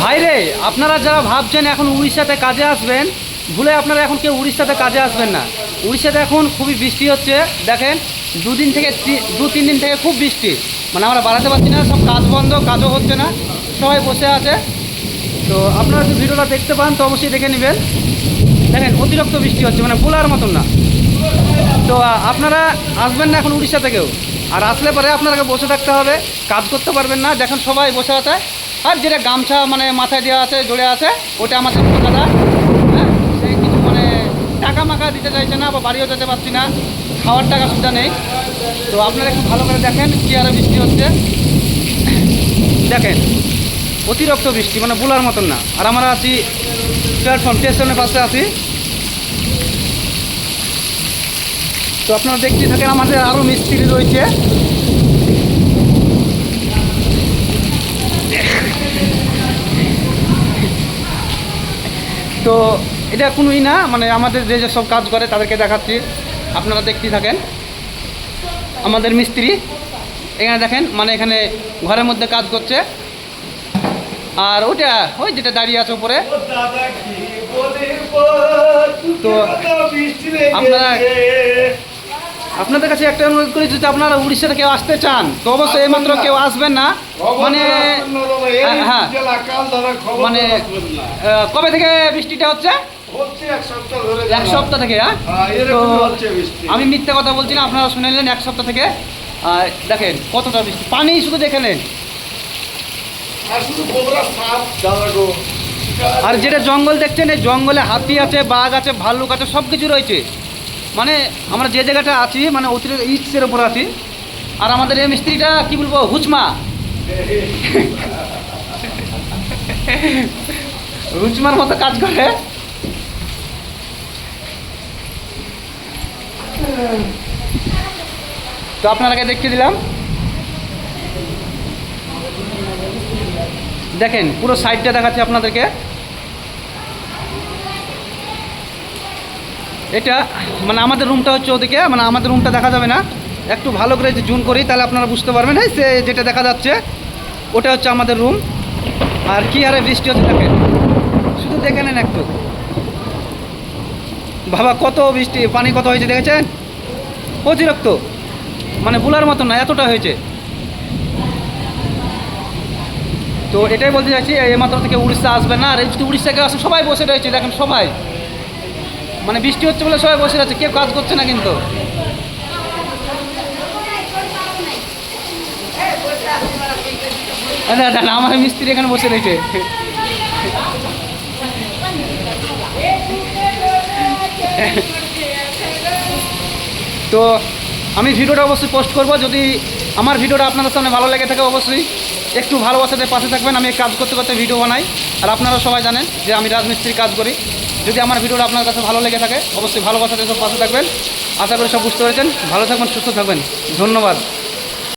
ভাইরে আপনারা যারা ভাবছেন এখন উড়িষ্যাতে কাজে আসবেন, ভুলে আপনারা এখন কেউ উড়িষ্যাতে কাজে আসবেন না। উড়িষ্যাতে এখন খুবই বৃষ্টি হচ্ছে, দেখেন, দুদিন থেকে দু, তিন দিন থেকে খুব বৃষ্টি। মানে আমরা বাড়াতে পারছি না, সব কাজ বন্ধ, কাজও হচ্ছে না, সবাই বসে আছে। তো আপনারা যদি ভিডিওটা দেখতে পান, তো অবশ্যই দেখে নেবেন। দেখেন, অতিরিক্ত বৃষ্টি হচ্ছে মানে বলার মতন না। তো আপনারা আসবেন না এখন উড়িষ্যা থেকেও। আর আসলে পরে আপনাকে বসে থাকতে হবে, কাজ করতে পারবেন না দেখেন সবাই বসে আছে আর যেটা গামছা মানে মাথায় দেওয়া আছে, জড়ে আছে, ওটা আমাদের কলকাতা হ্যাঁ সেই কিছু মানে টাকা মাকা দিতে চাইছে না বা বাড়িও যেতে পারছি না, খাওয়ার টাকা সুবিধা নেই। তো আপনারা একটু ভালো করে দেখেন কি আরও বৃষ্টি হচ্ছে। দেখেন, অতিরিক্ত বৃষ্টি মানে বলার মতন না। আর আমরা আছি প্ল্যাটফর্ম স্টেশনের পাশে আছি। তো আপনারা দেখতে থাকেন, আমাদের আরও মিস্ত্রি রয়েছে। তো এটা কোনোই না মানে আমাদের যে যে সব কাজ করে তাদেরকে দেখাচ্ছি। আপনারা দেখতেই থাকেন। আমাদের মিস্ত্রি, এখানে দেখেন মানে এখানে ঘরের মধ্যে কাজ করছে। আর ওটা ওই যেটা দাঁড়িয়ে আছে উপরে। তো আপনারা আপনাদের কাছে একটা অনুরোধ করি যদি আপনারা উড়িষ্যাতে কেউ আসতে চান তো অবশ্যই এইমাত্র কেউ আসবেন না। মানে হ্যাঁ, মানে কবে থেকে বৃষ্টিটা হচ্ছে? এক সপ্তাহ থেকে হ্যাঁ? তো আমি মিথ্যা কথা বলছি না আপনারা শুনে নিলেন এক সপ্তাহ থেকে আর দেখেন কতটা বৃষ্টি। পানি শুধু দেখে নেন। আর যেটা জঙ্গল দেখছেন এই জঙ্গলে হাতি আছে বাঘ আছে ভাল্লুক আছে সব কিছু রয়েছে। মানে আমরা যে জায়গাটা আছি মানে অতিরিক্ত ইটসের উপর আছি। আর আমাদের এই মিস্ত্রিটা কি বলব, হুচমা। হুচমার মতো কাজ করে। তো আপনারাকে দেখতে দিলাম। দেখেন, পুরো সাইডটা দেখাচ্ছে আপনাদেরকে। এটা মানে আমাদের রুমটা হচ্ছে ওদিকে মানে আমাদের রুমটা দেখা যাবে না। একটু ভালো করে যদি জুম করি, তাহলে আপনারা বুঝতে পারবেন। হ্যাঁ সে যেটা দেখা যাচ্ছে, ওটা হচ্ছে আমাদের রুম আর কি হারে বৃষ্টি হচ্ছে থাকে শুধু দেখে নেন একটু। বাবা, কত বৃষ্টি, পানি কত হয়েছে, দেখেছেন? অতিরিক্ত। মানে বলার মতো না, এতটা হয়েছে। তো এটাই বলতে চাইছি, এই মাত্র থেকে উড়িষ্যা আসবে না। আর এই যদি উড়িষ্যাকে আসে, সবাই বসে রয়েছে, দেখেন সবাই। মানে বৃষ্টি হচ্ছে বলে সবাই বসে আছে, কেউ কাজ করছে না কিন্তু। আমার মিস্ত্রি এখানে বসে রয়েছে। তো আমি ভিডিওটা অবশ্যই পোস্ট করব। যদি আমার ভিডিওটা আপনাদের সামনে ভালো লেগে থাকে, অবশ্যই একটু ভালোবাসাতে পাশে থাকবেন। আমি কাজ করতে করতে ভিডিও বানাই। আর আপনারা সবাই জানেন যে আমি রাজমিস্ত্রির কাজ করি। যদি আমার ভিডিওটা আপনার কাছে ভালো লেগে থাকে, অবশ্যই ভালোবাসাতে সব পাশে থাকবেন। আশা করি সব বুঝতে পেরেছেন। ভালো থাকবেন, সুস্থ থাকবেন। ধন্যবাদ।